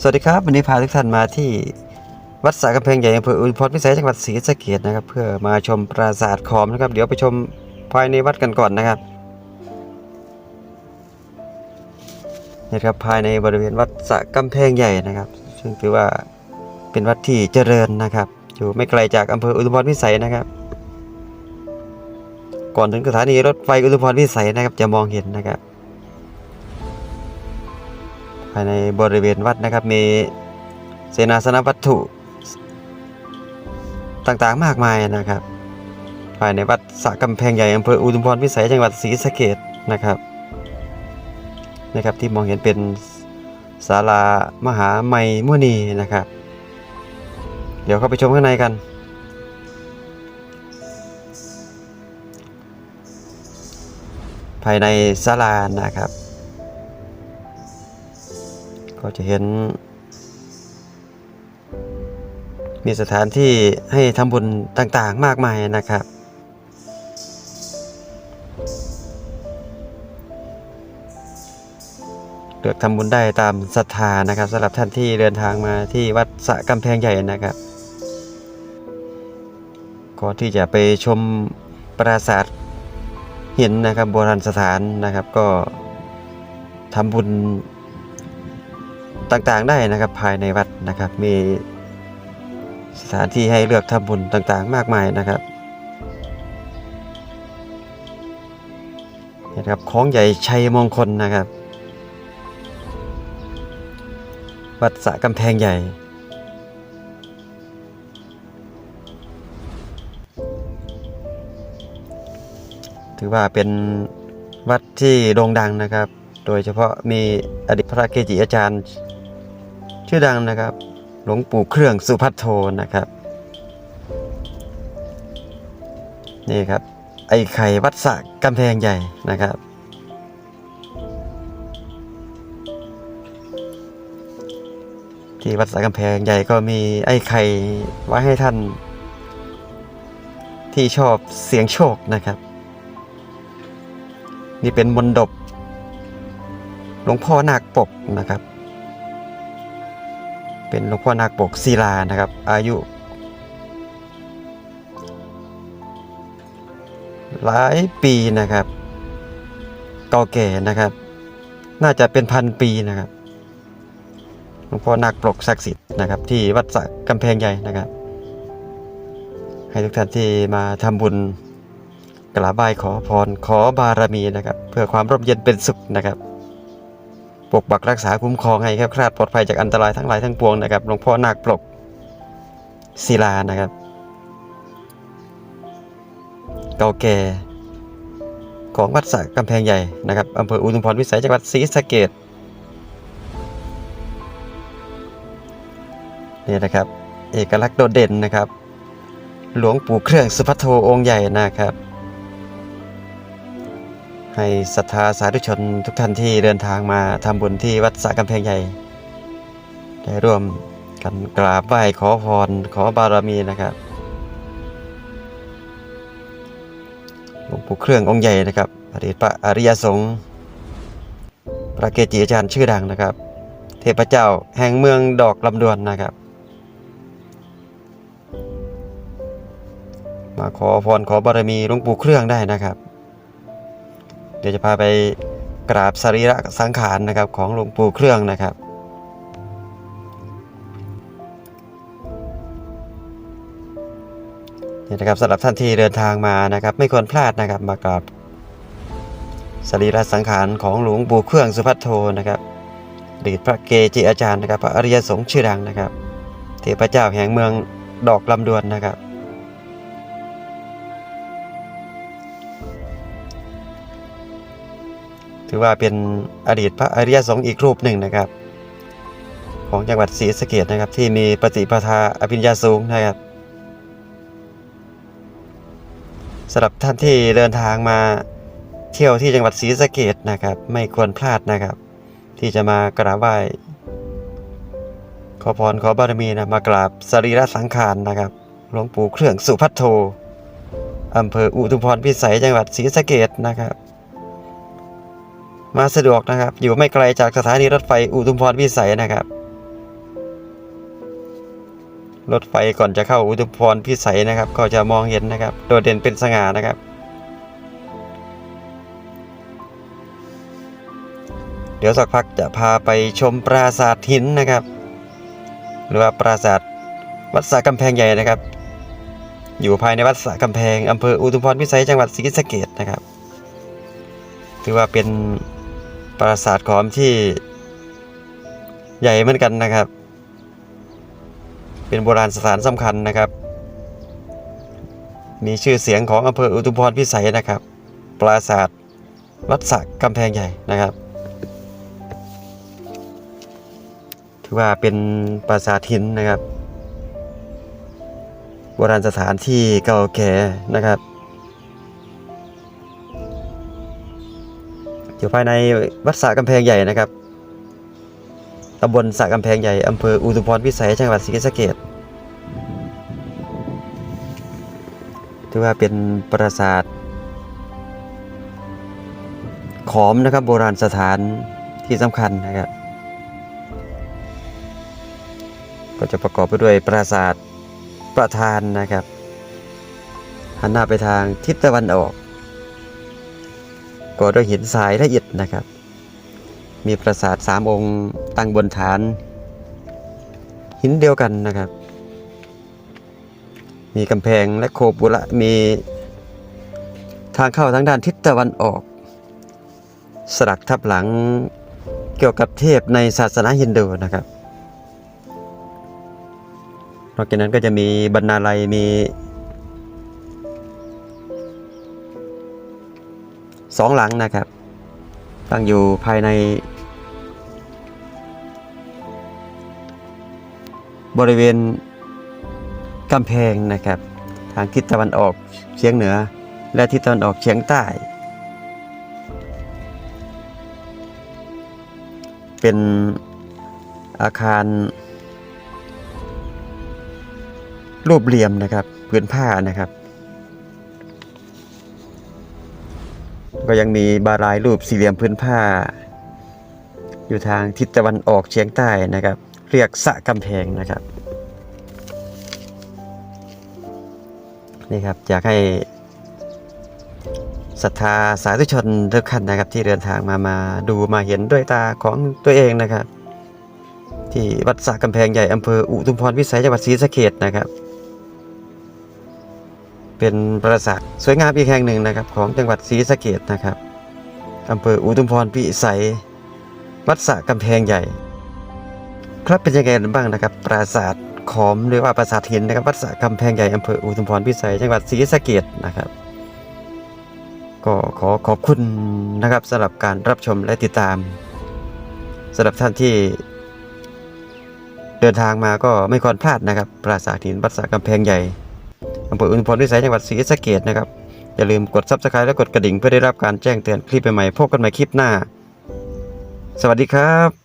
สวัสดีครับวันนี้พาทุกท่านมาที่วัดสากำแพงใหญ่อำเภออุทพรพิสัยจังหวัดศรีสะเกษนะครับ เพื่อมาชมปราสาทขอมนะครับ เดี๋ยวไปชมภายในวัดกันก่อนนะครับนี่ครับภายในบริเวณวัดสากำแพงใหญ่นะครับ ซึ่งถือว่าเป็นวัดที่เจริญนะครับ อยู่ไม่ไกลจากอำเภออุทุพรพิสัยนะครับ ก่อนถึงสถานีรถไฟอุทุพรพิสัยนะครับจะมองเห็นนะครับ ภายในบริเวณวัดนะครับ มีเสนาสนวัตถุต่างๆมากมายนะครับ ภายในวัดสะกำแพงใหญ่อำเภออุทุมพรพิสัยจังหวัดศรีสะเกษนะครับนะครับ ที่มองเห็นเป็นศาลามหาไมมุนีนะครับ เดี๋ยวเข้าไปชมข้างในกัน ภายในศาลานะครับ ก็จะเห็น มีสถานที่ให้ทำบุญต่างๆมากมายนะครับ เลือกทำบุญได้ตามศรัทธานะครับสำหรับท่านที่เดินทางมาที่วัดสะกำแพงใหญ่นะครับก่อนที่จะไปชมปราสาทหินนะครับโบราณสถานนะครับก็ทำบุญ ต่างๆได้นะครับภายในวัดนะครับ มีสถานที่ให้เลือกทำบุญต่างๆ มากมายนะครับนะครับของใหญ่ชัยมงคลนะครับ วัดสะกำแพงใหญ่ถือว่าเป็นวัดที่โด่งดังนะครับ โดยเฉพาะมีอดีตพระเกจิอาจารย์ ชื่อดังนะครับ หลวงปู่เครื่องสุพัทโทนะครับ นี่ครับ ไอ้ไข่วัดสะกำแพงใหญ่นะครับ ที่วัดสะกำแพงใหญ่ก็มีไอ้ไข่ไว้ให้ท่าน ที่ชอบเสียงโชคนะครับ นี่เป็นมนดบหลวงพ่อนาคปกนะครับ เป็นหลวงพ่อนาคปกศิลานะครับ อายุ หลายปีนะครับเก่าแก่นะครับ น่าจะเป็นพันปีนะครับหลวงพ่อนาคปกศักดิ์สิทธิ์นะครับ ที่วัดสระกำแพงใหญ่นะครับ ให้ทุกท่านที่มาทำบุญกราบไหว้ขอพรขอบารมีนะครับ เพื่อความร่มเย็นเป็นสุขนะครับ ปกปักรักษาคุ้มครองให้แคล้วคลาดปลอดภัยจากอันตรายทั้งหลายทั้งปวงนะครับหลวงพ่อนาคปลกศิลานะครับ เก่าแก่ของวัดสระกำแพงใหญ่นะครับอำเภออุทุมพรวิสัยจังหวัดศรีสะเกษนี่นะครับ เอกลักษณ์โดดเด่นนะครับ หลวงปู่เครื่องสุภัทโทองค์ใหญ่นะครับ ให้ศรัทธาสาธุชนทุกท่านที่เดินทางมาทำบุญที่วัดสะกำแพงใหญ่ ได้ร่วมกันกราบไหว้ขอพรขอบารมีนะครับหลวงปู่เครื่ององค์ใหญ่นะครับอดีตพระอริยสงฆ์พระเกจิอาจารย์ชื่อดังนะครับ เทพเจ้าแห่งเมืองดอกลำดวนนะครับ มาขอพรขอบารมีหลวงปู่เครื่องได้นะครับ เดี๋ยวจะพาไปกราบสรีระสังขารนะครับของหลวงปู่เครื่องนะครับนี่นะครับสำหรับท่านที่เดินทางมานะครับ ไม่ควรพลาดนะครับมากราบสรีระสังขารของหลวงปู่เครื่องสุภัทโทนะครับอดีตพระเกจิอาจารย์นะครับ พระอริยสงฆ์ชื่อดังนะครับเทพเจ้าแห่งเมืองดอกลำดวนนะครับ ถือว่าเป็นอดีตพระอริยสงฆ์อีกรูปหนึ่งนะครับ ของจังหวัดศรีสะเกษนะครับ ที่มีปฏิปทาอภิญญาสูงนะครับสำหรับท่านที่เดินทางมาเที่ยวที่จังหวัดศรีสะเกษนะครับ ไม่ควรพลาดนะครับ ที่จะมากราบไหว้ขอพรขอบารมีนะมากราบสรีระสังขารนะครับหลวงปู่เครื่องสุพัทโทอำเภออุทุมพรพิสัยจังหวัดศรีสะเกษนะครับ มาสะดวกนะครับ อยู่ไม่ไกลจากสถานีรถไฟอุทุมพรพิสัยนะครับ รถไฟก่อนจะเข้าอุทุมพรพิสัยนะครับ ก็จะมองเห็นนะครับ โดดเด่นเป็นสง่านะครับ เดี๋ยวสักพักจะพาไปชมปราสาทหินนะครับ หรือว่าปราสาทวัดสระกำแพงใหญ่นะครับ อยู่ภายในวัดสระกำแพงอำเภออุทุมพรพิสัยจังหวัดศรีสะเกษนะครับถือว่าเป็น ปราสาทขอมที่ใหญ่เหมือนกันนะครับ เป็นโบราณสถานสำคัญนะครับ มีชื่อเสียงของอำเภออุทุมพรพิสัยนะครับ ปราสาทวัดสระกำแพงใหญ่นะครับ ถือว่าเป็นปราสาทหินนะครับ โบราณสถานที่เก่าแก่นะครับ อยู่ภายในวัดสระกำแพงใหญ่นะครับตำบลสระกำแพงใหญ่อำเภออุทุมพรพิสัยจังหวัดศรีสะเกษถือว่าเป็นปราสาทขอมนะครับโบราณสถานที่สำคัญนะครับ ก็จะประกอบไปด้วยปราสาทประธานนะครับหันหน้าไปทางทิศตะวันออก ก่อด้วยหินทรายละเอียดนะครับ มีปราสาทสามองค์ตั้งบนฐาน หินเดียวกันนะครับ มีกำแพงและโคบุระมีทางเข้าทางด้านทิศตะวันออก สลักทับหลังเกี่ยวกับเทพในศาสนาฮินดูนะครับนอกจากนั้นก็จะมีบรรณาลัยมี สองหลังนะครับ ตั้งอยู่ภายใน บริเวณกำแพงนะครับ ทางทิศตะวันออกเฉียงเหนือ และทิศตะวันออกเฉียงใต้ เป็นอาคาร รูปเหลี่ยมนะครับพื้นผ้านะครับ ก็ยังมีบารายรูปสี่เหลี่ยมพื้นผ้า อยู่ทางทิศตะวันออกเฉียงใต้นะครับ เรียกสะกำแพงนะครับนี่ครับอยากให้ศรัทธาสาธุชนทุกท่านนะครับ ที่เดินทางมามาดูมาเห็นด้วยตาของตัวเองนะครับ ที่วัดสะกำแพงใหญ่อำเภออุทุมพรพิสัยจังหวัดศรีสะเกษนะครับ เป็นปราสาทสวยงามอีกแห่งหนึ่งนะครับ ของจังหวัดศรีสะเกษนะครับอำเภออุทุมพรพิสัย วัดสะกำแพงใหญ่ ครับเป็นยังไงบ้างนะครับ ปราสาทขอมหรือว่าปราสาทหินนะครับวัดสะกำแพงใหญ่อำเภออุทุมพรพิสัย จังหวัดศรีสะเกษนะครับ ก็ขอขอบคุณนะครับสำหรับการรับชมและติดตามสำหรับท่านที่เดินทางมาก็ไม่ควรพลาดนะครับ ปราสาทหินวัดสะกำแพงใหญ่ อำเภออุทุมพรวิสัยจังหวัดศรีสะเกดนะครับ อย่าลืมกด subscribe และกดกระดิ่งเพื่อได้รับการแจ้งเตือนคลิปใหม่ๆพบกันใหม่คลิปหน้า สวัสดีครับ